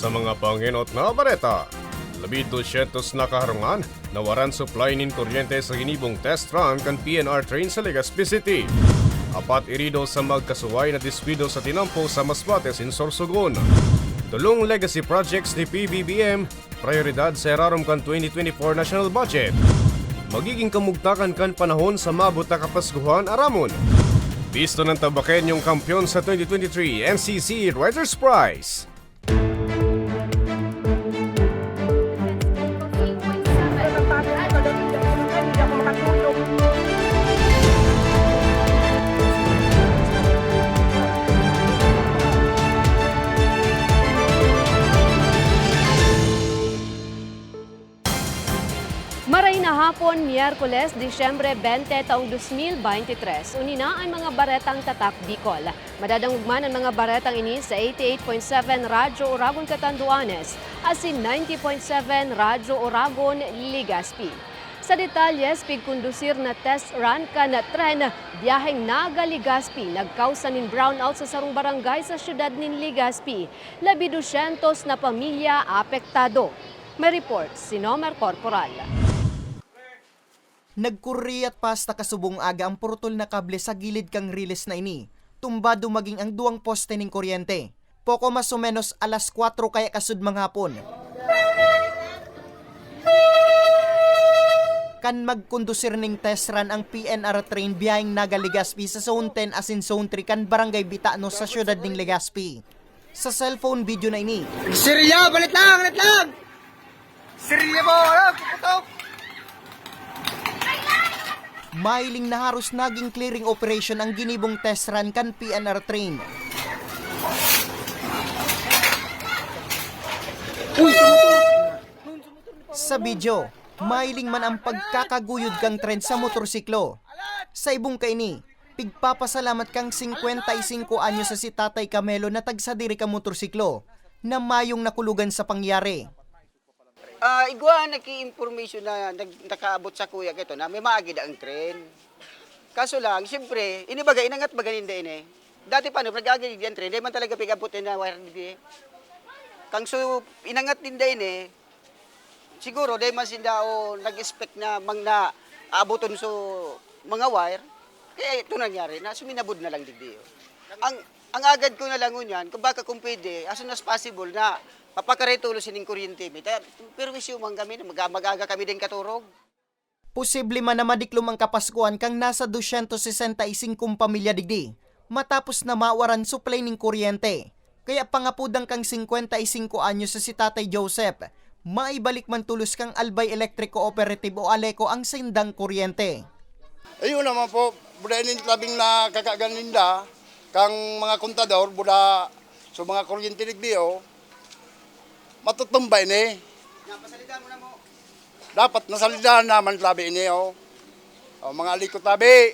Sa mga panginot na bareta, labi 200 na kaharungan na waran supply nin kuryente sa ginibong test run kan PNR train sa Legazpi City. Apat irido sa magkasuway na diskwido sa tinampo sa Masbate sin Sorsogon. Tulong legacy projects ni PBBM, prioridad sa erarom kan 2024 national budget. Magiging kamugtakan kan panahon sa mabot na kapaskuhan aramon. Bisto ng tabaken yung kampyon sa 2023 NCC Writers Prize. Maray na hapon, Miyerkules, Disyembre 20, taong 2023. Unina ang mga baretang tatak Bicol. Madadangugman ang mga baretang ini sa 88.7 Radyo Oragon Catanduanes at si 90.7 Radyo Oragon Ligaspi. Sa detalyes, pigkondusir na test run ka na tren, biyaheng Naga Ligaspi, nagkausa nin brownout sa sarong barangay sa syudad nin Ligaspi. Labi 200 na pamilya apektado. May report si Nomer Corporal. Nagkurri at pasta kasubong aga ang purtol na kable sa gilid kang riles na ini. Tumbado maging ang duwang poste ng kuryente. Poko mas o menos alas 4 kaya kasud mga hapon. Kan magkondusir ning test run ang PNR train biyaheng Naga Legazpi sa Zone 10 asin Zone 3 kan Barangay Bitano sa syudad ning Legazpi. Sa cellphone video na ini, Sirya, balit lang, balit lang! Sirya mo, ano, puputok! Mailing na haros naging clearing operation ang ginibong test run kan PNR train. Sa video, mailing man ang pagkakaguyod kang trend sa motorsiklo. Sa ibong kaini, pigpapasalamat kang 55 anyo sa si Tatay Camelo na tagsadiri ka motorsiklo na mayong nakulugan sa pangyari. Ah, igwa naki-information na nag, nakaabot sa kuya kito na may maagid ang tren. Kaso lang, siyempre, ini baga inangat baga ninda ini. Dati pa no, nag-agid yan tren, di man talaga pigabot na wire hindi. Kang so inangat ninda ini, siguro di man sinda o nag-expect na mang na aaboton so mga wire. Kaya ito nangyari na suminabod na lang digdi. Ang ang agad ko na lang unyan, kung baka kung pwede, as soon as possible na papakaretulo sining kuryente. Pero isyu man kami, mag-aga kami din katurog. Posible man na madiklom ang kapaskuhan kang nasa 265 pamilya digdi matapos na mawaran supply ning kuryente. Kaya pangapudang kang 55 anyo sa si Tatay Joseph, maibalik man tulos kang Albay Electric Cooperative o Aleco ang sindang kuryente. Ayun naman po, buda ini labing na kakaganinda, kang mga kontador, buda so mga kuryente nagbiyo, matutumbay ni. Dapat nasalida naman labi ini oh. oh mga aliko tabi,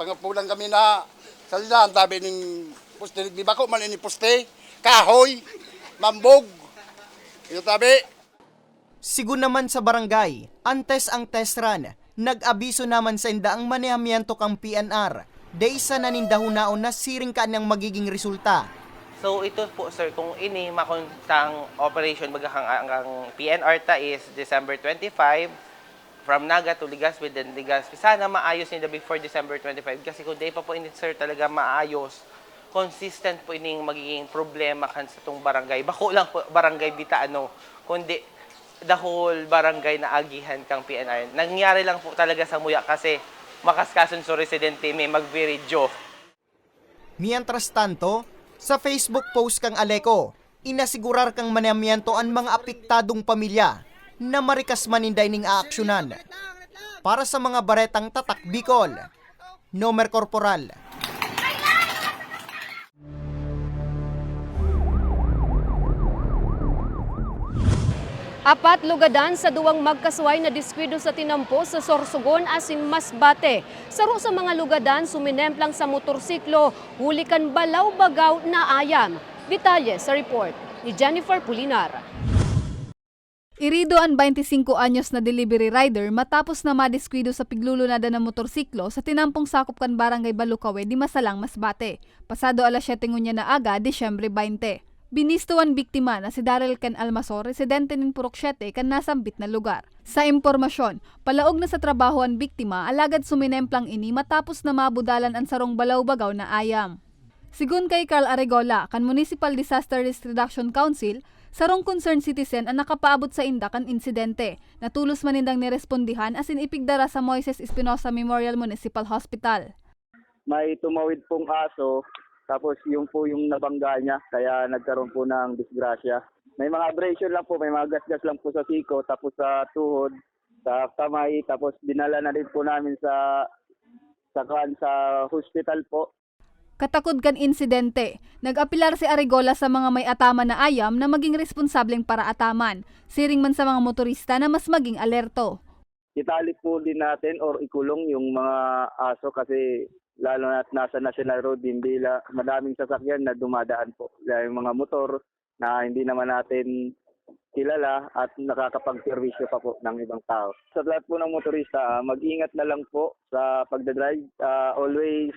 pangapulang kami na salida tabi ning poste nagbi bako man ini poste, kahoy, mambog. Ito tabi. Sigun naman sa barangay, antes ang test run, nag-abiso naman sa inda ang manehamiento kang PNR. Daysa na nindahunaon na siring ka ng magiging resulta. So ito po sir, kung ini makuntang operation magahang ang PNR ta is December 25 from Naga to Legazpi then Legazpi. Sana maayos nila before December 25 kasi kung day pa po ini sir talaga maayos consistent po ining magiging problema kan sa tong barangay. Bako lang po barangay Bitaano, kundi the whole barangay na agihan kang PNR. Nangyari lang po talaga sa Muya kasi makaskason so residente may magviridyo. Mientras tanto, sa Facebook post kang Aleco, inasigurar kang manamiento ang mga apektadong pamilya na marikas maninday ning aaksyonan. Para sa mga baretang tatak Bicol, Nomer Corporal. Apat lugadan sa duwang magkasway na diskwido sa tinampo sa Sorsogon asin Masbate. Saro sa mga lugadan suminemplang sa motorsiklo, hulikan balaw bagaw na ayam. Detalye sa report ni Jennifer Pulinar. Irido ang 25 anyos na delivery rider matapos na madiskwido sa piglulunada ng motorsiklo sa tinampong sakop kan barangay Balukawe di Masalang, Masbate. Pasado alas 7 ngunya na aga, Disyembre 20. Binistuan biktima na si Daryl Ken Almasor, residente ng Purok 7 kan nasambit na lugar. Sa impormasyon, palaog na sa trabaho ang biktima alagad suminemplang ini matapos na mabudalan ang sarong balaw-bagaw na ayam. Sigun kay Carl Aregola, kan Municipal Disaster Risk Reduction Council, sarong concerned citizen ang nakapaabot sa inda kan insidente, na tulos manindang nirespondihan asin ipigdara sa Moises Espinosa Memorial Municipal Hospital. may tumawid pong aso, tapos yung po yung nabangga niya, kaya nagkaroon po ng disgrasya. May mga abrasion lang po, may mga gasgas lang po sa siko, tapos sa tuhod, sa kamay, tapos dinala na din po namin sa sa kan sa hospital po. Katakod kan insidente, nag-apilar si Aregola sa mga may atama na ayam na maging responsableng para ataman, siring man sa mga motorista na mas maging alerto. Itali po din natin or ikulong yung mga aso kasi lalo na nasa National Road din bila madaming sasakyan na dumadaan po. Yung mga motor na hindi naman natin kilala at nakakapag-servisyo pa po ng ibang tao. Sa lahat po ng motorista, ah, mag-ingat na lang po sa pagdadrive. Ah, always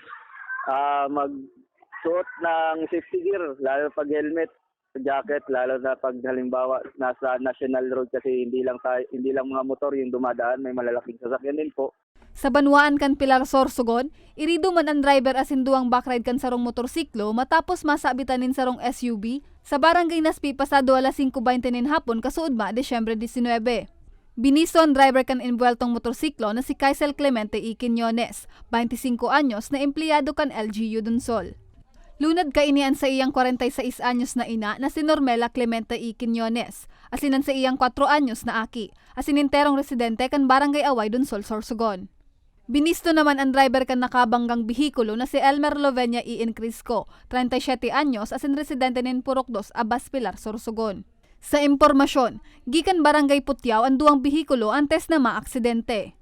ah, mag-suot ng safety gear, lalo pag helmet, jacket, lalo na pag halimbawa nasa national road kasi hindi lang tayo, hindi lang mga motor yung dumadaan, may malalaking sasakyan din po. Sa Banwaan kan Pilar Sorsogon, irido man ang driver asin duwang backride kan sarong motorsiklo matapos masabitan nin sarong SUV sa barangay Naspi pasado alas 5.20 nin hapon kasuod ma Desyembre 19. Biniso ang driver kan envueltong motorsiklo na si Kaisel Clemente E. Quiñones, 25 anyos na empleyado kan LGU Dunsol. Lunad ka inian sa iyang 46 anyos na ina na si Normela Clemente E. Quiñones, asinan sa iyang 4 anyos na aki, asininterong residente kan barangay Away Dunsol, Sorsogon. Binisto naman ang driver kan nakabanggang bihikulo na si Elmer Lovenia E. Crisco, 37 anyos, asin residente nin Purok 2, Abas Pilar, Sorsogon. Sa impormasyon, gikan barangay Putyaw ang duwang bihikulo antes na maaksidente.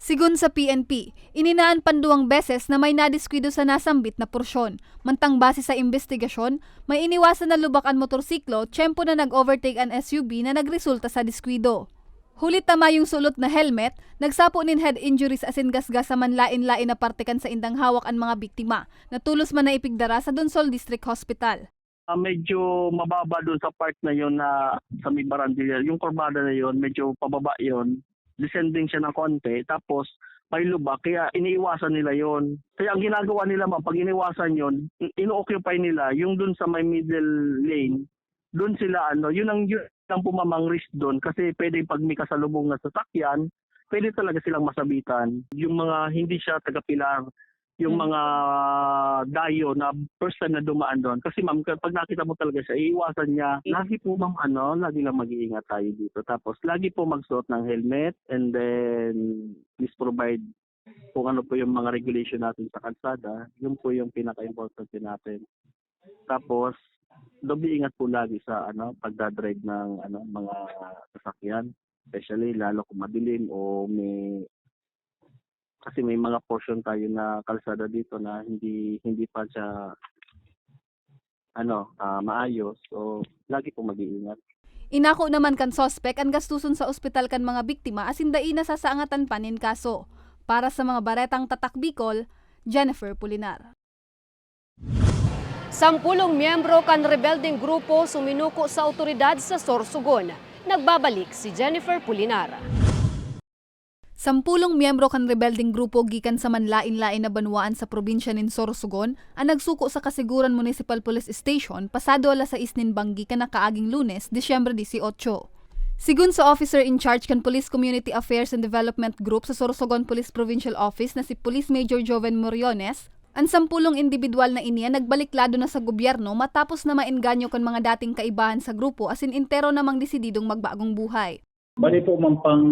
Sigun sa PNP, ininaan panduwang beses na may nadiskwido sa nasambit na porsyon. Mantang base sa investigasyon, may iniwasan na lubak ang motorsiklo, tiyempo na nag-overtake ang SUV na nagresulta sa diskwido. Hulit tama yung sulot na helmet, nagsapo nin head injuries asin gasgas sa manlain-lain na partikan sa indang hawak ang mga biktima, na tulos man na ipigdara sa Donsol District Hospital. Ah, medyo mababa doon sa part na yon na sa may barandilla. Yung kurbada na yon medyo pababa yon Descending siya ng konti. Tapos may lubak. Kaya iniiwasan nila yon Kaya ang ginagawa nila man, pag iniwasan yon ino-occupy nila yung doon sa may middle lane. Doon sila ano, yun ang ang pumamang risk doon kasi pwede pag may kasalubong na sasakyan, pwede talaga silang masabitan. Yung mga hindi siya taga-pilar, yung mga dayo na time na dumaan doon. Kasi ma'am, pag nakita mo talaga siya, iiwasan niya. Lagi po ma'am, ano, lagi lang mag-iingat tayo dito. Tapos lagi po magsuot ng helmet and then please provide kung ano po yung mga regulation natin sa kalsada. Yun po yung pinaka-importante natin. Tapos, doble ingat po lagi sa ano pagdadrive ng ano mga sasakyan especially lalo kung madilim o may kasi may mga portion tayo na kalsada dito na hindi hindi pa siya ano ah, maayos so lagi po mag-iingat Inako naman kan sospek ang gastuson sa ospital kan mga biktima asin dai na sasaangatan panin kaso. Para sa mga baretang tatak Bicol, Jennifer Pulinar. Sampulong miyembro kan rebelding grupo suminuko sa otoridad sa Sorsogon. Nagbabalik si Jennifer Pulinar. Sampulong miyembro kan rebelding grupo gikan sa manlain-lain na banwaan sa probinsya nin Sorsogon ang nagsuko sa Kasiguran Municipal Police Station pasado alas 6 nin banggi kan nakaaging lunes, Disyembre 18. Sigun sa officer in charge kan Police Community Affairs and Development Group sa Sorsogon Police Provincial Office na si Police Major Joven Moriones, ang sampulong individual na iniya nagbaliklado na sa gobyerno matapos na maengganyo kan mga dating kaibahan sa grupo asin intero namang desididong magbagong buhay. Bali po ma'am pang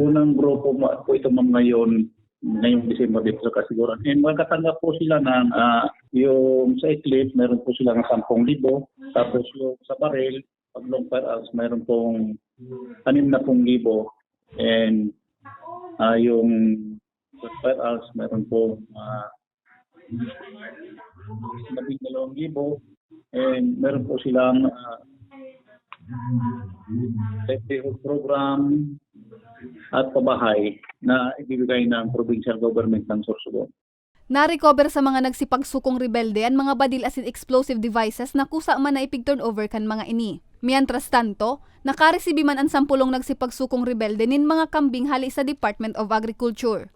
unang grupo po ito ma'am ngayon ngayong December dito sa Kasiguran. And magkatanggap po sila ng ah, yung sa Eclipse, meron po sila ng 10,000. Tapos yung sa Barrel, pag long arms, meron pong 60,000. And ah, yung short fire arms, meron pong uh, 12,000. And meron po silang ah, safety hood program at pabahay na ibibigay ng provincial government ng Sorsogon. Na-recover sa mga nagsipagsukong rebelde ang mga badil asin explosive devices na kusa man na ipig-turnover kan mga ini. Mientras tanto, nakaresibi man ang sampulong nagsipagsukong rebelde nin mga kambing hali sa Department of Agriculture.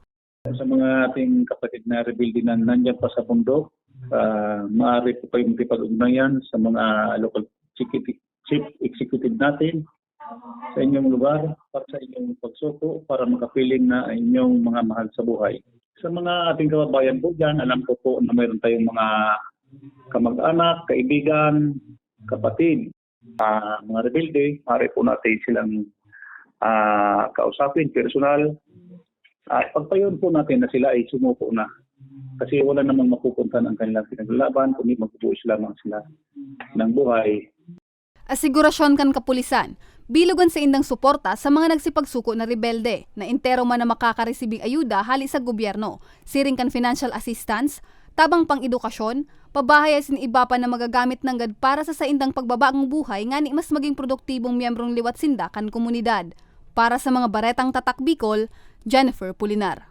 Sa mga ating kapatid na rebelde na nandiyan pa sa bundok, uh, maaari po kayong makipag-ugnayan sa mga local chief executive natin sa inyong lugar para sa inyong pagsuko para makapiling na inyong mga mahal sa buhay. Sa mga ating kababayan po dyan, alam ko po na mayroon tayong mga kamag-anak, kaibigan, kapatid, ah, mga rebelde, maaari po natin silang ah, kausapin, personal, at pagpayon po natin na sila ay sumuko na. Kasi wala namang mapupunta ang kanilang pinaglalaban, kundi magbubuhos lamang sila ng buhay. Asigurasyon kan kapulisan, bilugan sa indang suporta sa mga nagsipagsuko na rebelde na intero man na makakaresibing ayuda hali sa gobyerno, siring kan financial assistance, tabang pang edukasyon, pabahay sin iba pa na magagamit ng gad para sa saindang pagbabagang buhay ngani mas maging produktibong miyembrong liwat sinda kan komunidad. Para sa mga baretang tatak Bicol, Jennifer Pulinar.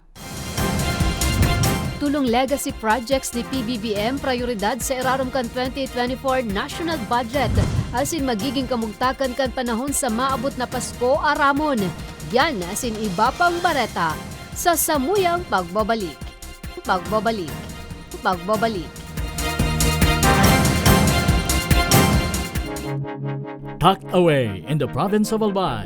Tulong legacy projects ni PBBM prioridad sa irarom kan 2024 national budget. Asin magiging kamugtakan kan panahon sa maabot na Pasko aramon. Yan asin iba pang bareta sa samuyang pagbabalik. Pagbabalik. Pagbabalik. tucked away in the province of Albay,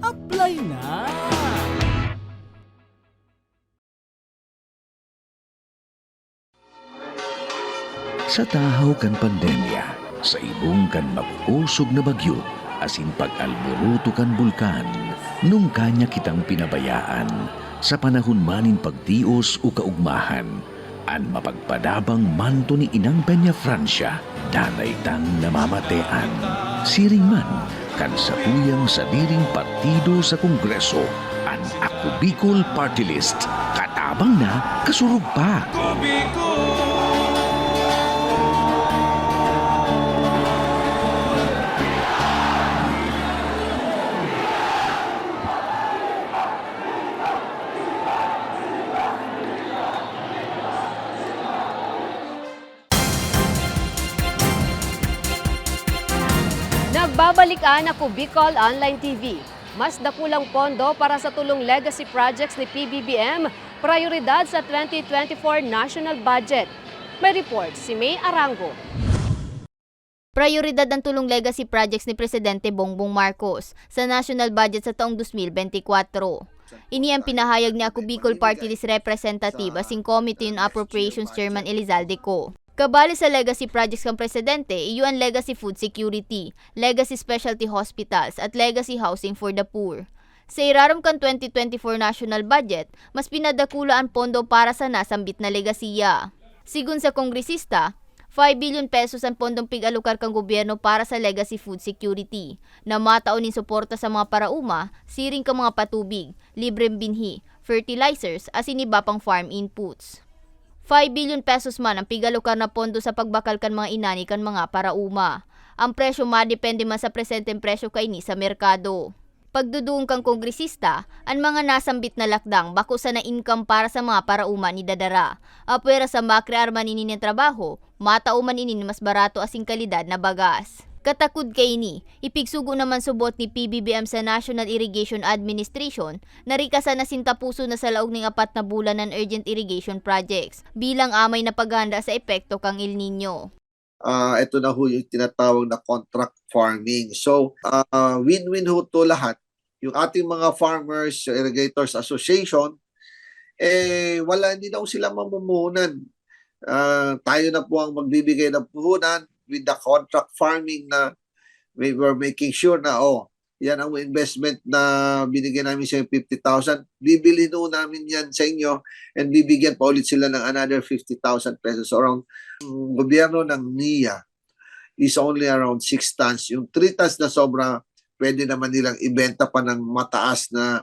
Apply na! Sa tahaw kan pandemya, sa ibong kan mag-usog na bagyo, asin pag-alburuto kan bulkan, nung kanya kitang pinabayaan, sa panahon manin pagtios o kaugmahan, an mapagpadabang manto ni Inang Peña Francia, danay tang namamatean. Siring man, kan sa tuyang sa diring partido sa Kongreso, an Ako Bicol Party List, katabang na kasurug pa. Nagbabalik ang ako Bicol Online TV. Mas dakulang pondo para sa tulong legacy projects ni PBBM, prioridad sa 2024 national budget. May report si May Arango. Prioridad ang tulong legacy projects ni Presidente Bongbong Marcos sa national budget sa taong 2024. Ini ang pinahayag ni Ako Bicol Party List Representative asing Committee on Appropriations Chairman Elizalde Co. Kabali sa legacy projects ng presidente, iyo legacy food security, legacy specialty hospitals at legacy housing for the poor. Sa iraram kan 2024 national budget, mas pinadakula ang pondo para sa nasambit na legasiya. Sigun sa kongresista, 5 billion pesos ang pondong pig-alukar kang gobyerno para sa legacy food security na mataon ni suporta sa mga parauma, siring ka mga patubig, libreng binhi, fertilizers, as iba pang farm inputs. 5 billion pesos man ang pigalukar na pondo sa pagbakal kan mga inani kan mga parauma. Ang presyo madepende man sa presenteng presyo kay ni sa merkado. Pagduduong kang kongresista, ang mga nasambit na lakdang bako sa na income para sa mga parauma ni Dadara. Apwera sa makrearman ini ng trabaho, matauman ini ni mas barato asing kalidad na bagas. Katakod kay ni, ipigsugo naman subot ni PBBM sa National Irrigation Administration na rikasa na sintapuso na sa laog ng apat na bulan ng urgent irrigation projects bilang amay na paghanda sa epekto kang El Nino. Ah, ito na ho yung tinatawag na contract farming. So, ah, win-win ho to lahat. Yung ating mga farmers, irrigators association, eh, wala, hindi ho sila mamumuhunan. Ah, tayo na po ang magbibigay ng puhunan with the contract farming na we were making sure na, oh, yan ang investment na binigyan namin sa 50,000. Bibili ho namin yan sa inyo and bibigyan pa ulit sila ng another 50,000 pesos. So, around ang gobyerno ng NIA is only around 6 tons. Yung 3 tons na sobra, pwede naman nilang ibenta pa ng mataas na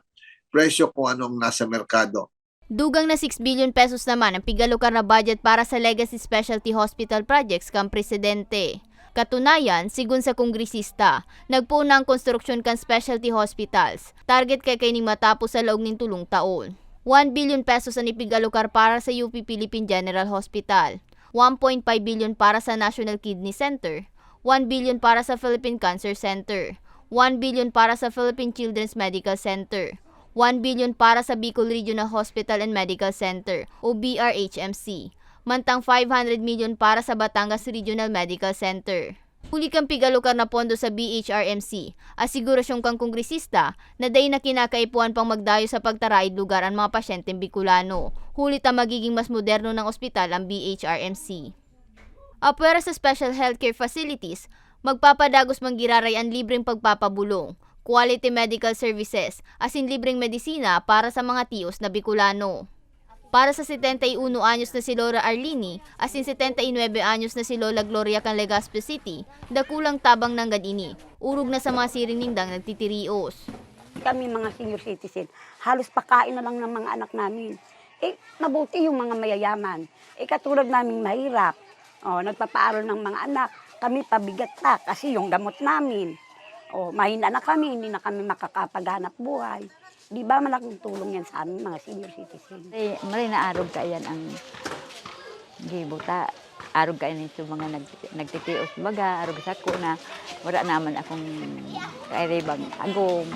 presyo kung anong nasa merkado. Dugang na 6 billion pesos naman ang pigalukar na budget para sa Legacy Specialty Hospital Projects kang presidente. Katunayan, sigun sa kongresista, nagpuuna ang konstruksyon kan specialty hospitals. Target kay kaining matapos sa loob ng tulong taon. 1 billion pesos ang ipigalukar para sa UP Philippine General Hospital. 1.5 billion para sa National Kidney Center. 1 billion para sa Philippine Cancer Center. 1 billion para sa Philippine Children's Medical Center. 1 billion para sa Bicol Regional Hospital and Medical Center o BRHMC. Mantang 500 million para sa Batangas Regional Medical Center. Huli kang pigalukar na pondo sa BHRMC, asigurasyon kang kongresista na day na kinakaipuan pang magdayo sa pagtaraid lugar ang mga pasyenteng Bicolano. Huli ta magiging mas moderno ng ospital ang BHRMC. Apwera sa special healthcare facilities, magpapadagos manggiraray ang libreng pagpapabulong, quality medical services, asin libreng medisina para sa mga tiyos na Bicolano. Para sa 71 anyos na si Laura Arlini, asin 79 anyos na si Lola Gloria kan City, dakulang tabang ng gadini, urog na sa mga sirinindang nagtitirios. Kami mga senior citizen, halos pakain na lang ng mga anak namin. Eh, mabuti yung mga mayayaman. Eh, katulad namin mahirap. Oh, nagpapaaral ng mga anak. Kami pabigat pa kasi yung gamot namin. Oh, mahina na kami, hindi na kami makakapaghanap buhay. Di ba malaking tulong yan sa amin mga senior citizen? Eh, maray na arog ka yan ang gibuta. Arog ka yan ito mga nag, nagtitios baga, arog sa ko na wala naman akong kairibang agom.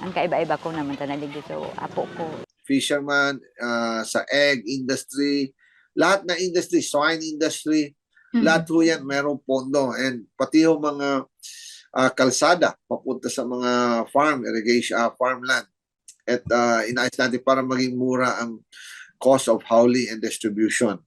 Ang kaiba-iba ko naman tanalig so apo ko. Fisherman, ah, sa egg industry, lahat na industry, swine industry, lahat ho yan merong pondo. And pati ho mga ah, kalsada papunta sa mga farm, irrigation, ah, farmland. At uh, inayos natin para maging mura ang cost of hauling and distribution.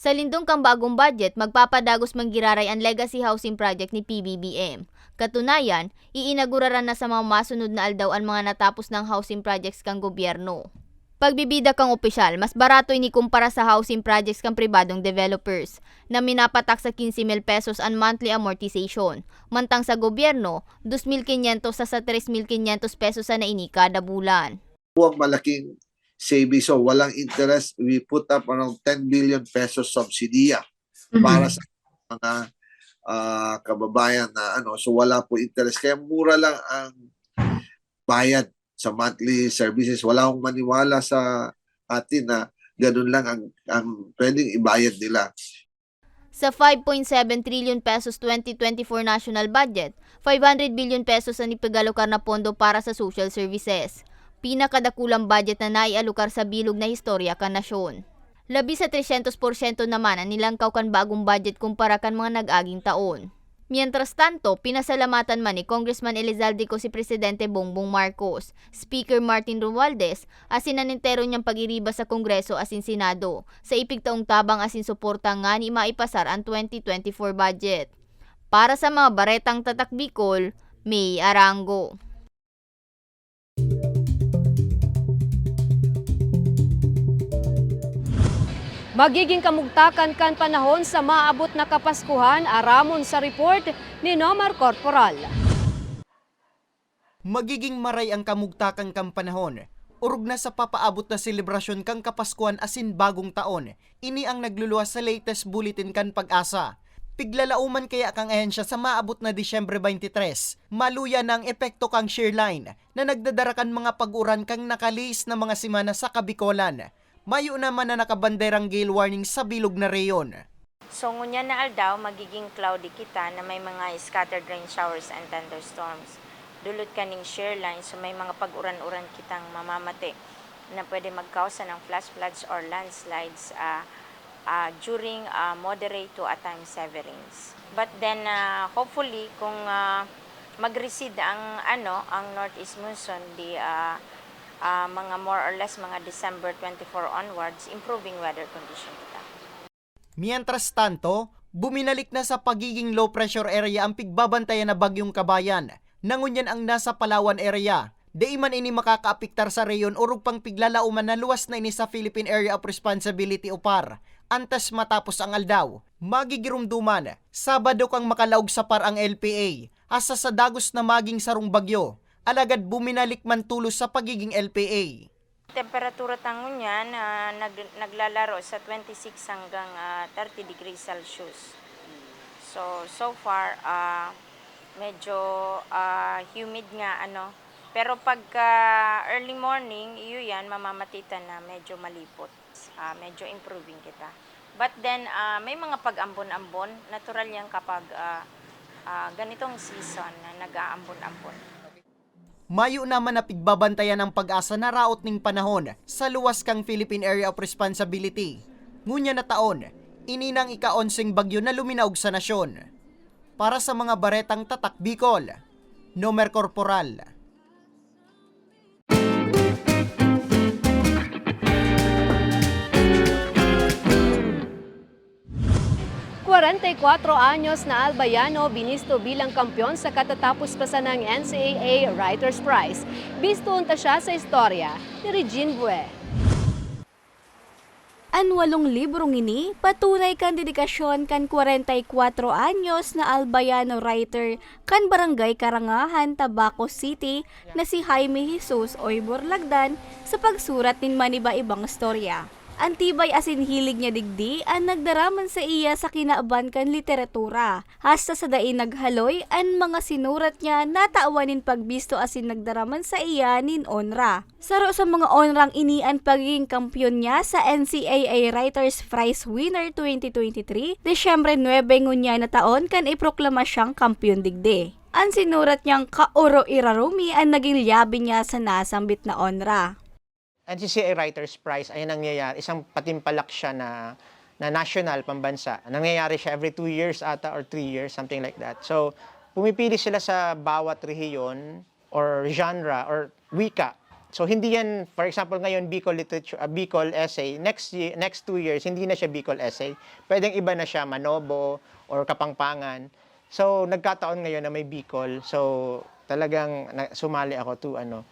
Sa lindong kang bagong budget, magpapadagos manggiraray ang legacy housing project ni PBBM. Katunayan, iinaguraran na sa mga masunod na aldaw ang mga natapos ng housing projects kang gobyerno. Pagbibida kang opisyal, mas barato ini kumpara sa housing projects kang pribadong developers na minapatak sa 15 mil pesos ang monthly amortization. Mantang sa gobyerno, 2,500 sa sa 3,500 pesos sa naini kada bulan. Ang malaking savings. So walang interest. We put up around 10 billion pesos subsidiya para sa mga ah, kababayan na ano. So wala po interest. Kaya mura lang ang bayad sa monthly services. Wala akong maniwala sa atin na ganun lang ang, ang pwedeng ibayad nila. Sa 5.7 trillion pesos 2024 national budget, 500 billion pesos ang ipagalukar na pondo para sa social services. Pinakadakulang budget na naialukar sa bilog na historya kan nasyon. Labi sa 300% naman ang nilangkaw kan bagong budget kumpara kan mga nag-aging taon. Mientras tanto, pinasalamatan man ni Congressman Elizalde ko si Presidente Bongbong Marcos, Speaker Martin Romualdez, asin nanintero niyang pag-iriba sa Kongreso asin Senado, sa ipigtaong tabang asin suporta nga ni maipasar ang 2024 budget. Para sa mga baretang tatak Bicol, May Arango. Magiging kamugtakan kan panahon sa maabot na Kapaskuhan aramon sa report ni Nomar Corporal. Magiging maray ang kamugtakang kampanahon Urog na sa papaabot na selebrasyon kang Kapaskuhan asin bagong taon, ini ang nagluluwas sa latest bulletin kan pag-asa. Piglalauman kaya kang ahensya sa maabot na Disyembre 23, maluya ng epekto kang shearline na nagdadarakan mga pag-uran kang nakaliis na mga simana sa Kabikolan. Mayo naman na nakabanderang gale warning sa bilog na reyon. So ngunya na aldaw magiging cloudy kita na may mga scattered rain showers and thunderstorms. Dulot kaning shear line so may mga pag-uran-uran kitang mamamati na pwede magkausa ng flash floods or landslides ah, ah, during ah, moderate to at times heavy rains. But then ah, hopefully kung ah, mag-recede ang ano ang northeast monsoon di ah, ah, mga more or less mga December 24 onwards improving weather condition kita. Mientras tanto, buminalik na sa pagiging low pressure area ang pigbabantayan na bagyong kabayan. Nangunyan ang nasa Palawan area. Di man ini makakaapiktar sa reyon urug pang piglalauman na luwas na ini sa Philippine Area of Responsibility o PAR. Antes matapos ang aldaw, magigirumduman, Sabado kang makalaog sa PAR ang LPA, asa sa dagos na maging sarong bagyo. Alagad buminalik man tulos sa pagiging LPA. Temperatura tangon niyan na nag, naglalaro sa 26 hanggang ah, 30 degrees Celsius. So so far ah, medyo ah, humid nga ano. Pero pagka early morning, iyo yan mamamatitan na medyo malipot. Ah, medyo improving kita. But then ah, may mga pag-ambon-ambon, natural yan kapag ah, ah, ganitong season na nag-aambon-ambon. Mayo naman na pigbabantayan ng pag-asa na raot ning panahon sa luwas kang Philippine Area of Responsibility. Ngunya na taon, ininang ika-onsing bagyo na luminaog sa nasyon. Para sa mga baretang tatak Bicol, Nomer Corporal. 44 anyos na Albayano binisto bilang kampyon sa katatapos pa sa ng NCAA Writers Prize. Bisto unta siya sa istorya ni Regine Bue. An walong librong ini, patunay kan dedikasyon kan 44 anyos na Albayano writer kan Barangay Karangahan, Tabaco City na si Jaime Jesus Oybor Lagdan sa pagsurat nin maniba-ibang storya. Antibay asin hilig niya digdi ang nagdaraman sa iya sa kinaaban kan literatura. Hasta sa dain naghaloy ang mga sinurat niya nataawanin pagbisto asin nagdaraman sa iya nin onra. Saro sa mga onrang ini ang pagiging kampyon niya sa NCAA Writers Prize Winner 2023, Desyembre 9 ngunya na taon kan iproklama siyang kampyon digdi. Ang sinurat niyang Kaoro Irarumi ang naging liyabi niya sa nasambit na onra. NCCA Writers Prize ay nangyayari, isang patimpalak siya na, na national, pambansa. Nangyayari siya every two years ata or three years, something like that. So, pumipili sila sa bawat rehiyon or genre or wika. So, hindi yan, for example, ngayon, Bicol Literature, uh, Bicol Essay, next, year, next two years, hindi na siya Bicol Essay. Pwedeng iba na siya, Manobo or Kapangpangan. So, nagkataon ngayon na may Bicol. So, talagang sumali ako to, ano,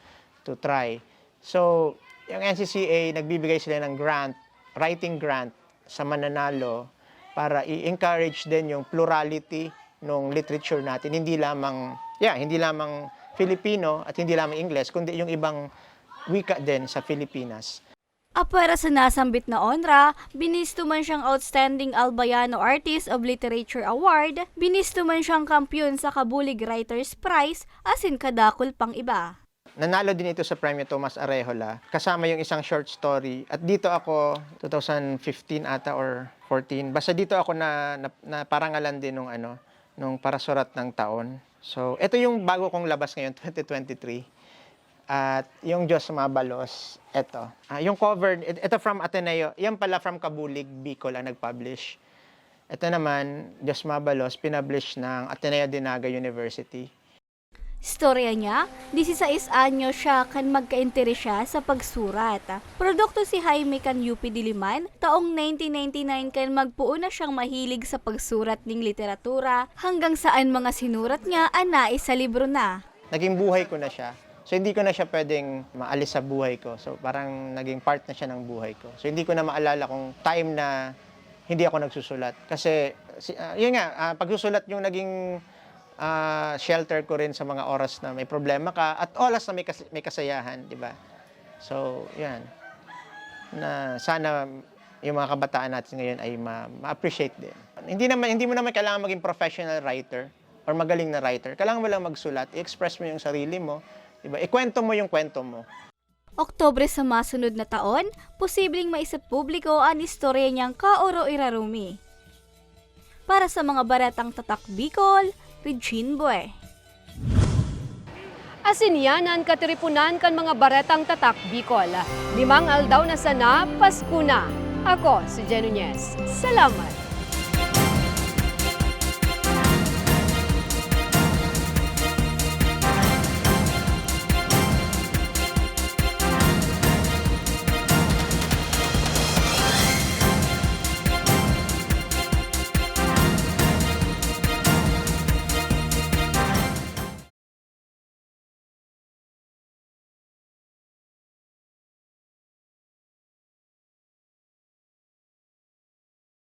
to try. So, yung NCCA, nagbibigay sila ng grant, writing grant sa mananalo para i-encourage din yung plurality ng literature natin. Hindi lamang, yeah, hindi lamang Filipino at hindi lamang English, kundi yung ibang wika din sa Pilipinas. Apara sa nasambit na onra, binisto man siyang Outstanding Albayano Artist of Literature Award, binisto man siyang kampyon sa Kabulig Writers Prize, asin kadakol pang iba. Nanalo din ito sa Premio Thomas Arejola, kasama yung isang short story. At dito ako, 2015 ata or 14, basta dito ako na, na, na parangalan din nung, ano, nung parasurat ng taon. So, ito yung bago kong labas ngayon, 2023. At yung Diyos Mabalos, ito. Ah, yung cover, it- ito from Ateneo, yan pala from Kabulig, Bicol ang nag-publish. Ito naman, Diyos Mabalos, pinublish ng Ateneo Dinaga University. Storya niya, 16 anyo siya kan magka-interes siya sa pagsurat. Produkto si Jaime kan UP Diliman, taong 1999 kan magpuo na siyang mahilig sa pagsurat ng literatura hanggang saan mga sinurat niya ana sa libro na. naging buhay ko na siya. So hindi ko na siya pwedeng maalis sa buhay ko. So parang naging part na siya ng buhay ko. So hindi ko na maalala kung time na hindi ako nagsusulat. Kasi si, ah, yun nga, ah, pagsusulat yung naging ah, shelter ko rin sa mga oras na may problema ka at oras na may, kas- may kasayahan, di ba? So, yan. Na sana yung mga kabataan natin ngayon ay ma- ma-appreciate din. Hindi naman hindi mo naman kailangan maging professional writer or magaling na writer. Kailangan mo lang magsulat, i-express mo yung sarili mo, 'di ba? Ikwento mo yung kwento mo. Oktobre sa masunod na taon, posibleng maisip publiko ang istorya niyang Kaoro Irarumi. Para sa mga baretang tatak Bicol, Regine Boy. Asinyanan katiripunan kan mga baretang tatak Bicol. Limang aldaw na sana, Pasko na. Ako si Jen. Salamat.